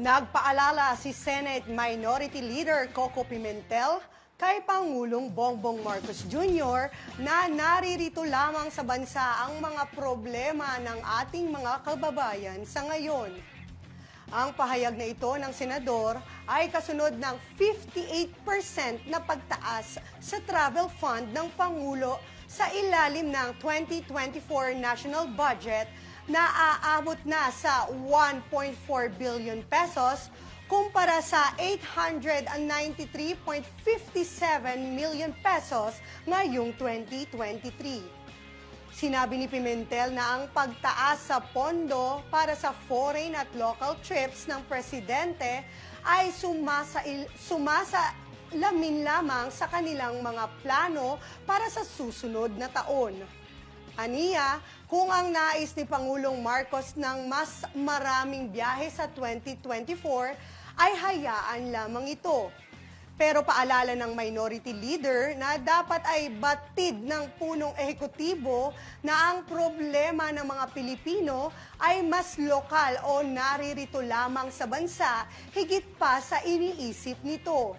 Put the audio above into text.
Nagpaalala si Senate Minority Leader Coco Pimentel kay Pangulong Bongbong Marcos Jr. na naririto lamang sa bansa ang mga problema ng ating mga kababayan sa ngayon. Ang pahayag na ito ng senador ay kasunod ng 58% na pagtaas sa travel fund ng Pangulo sa ilalim ng 2024 national budget na aabot na sa 1.4 billion pesos kumpara sa 893.57 million pesos ngayong 2023. Sinabi ni Pimentel na ang pagtaas sa pondo para sa foreign at local trips ng presidente ay sumasa, sumasa lamin lamang sa kanilang mga plano para sa susunod na taon. Aniya, kung ang nais ni Pangulong Marcos ng mas maraming biyahe sa 2024, ay hayaan lamang ito. Pero paalala ng minority leader na dapat ay batid ng punong ehekutibo na ang problema ng mga Pilipino ay mas lokal o naririto lamang sa bansa higit pa sa iniisip nito.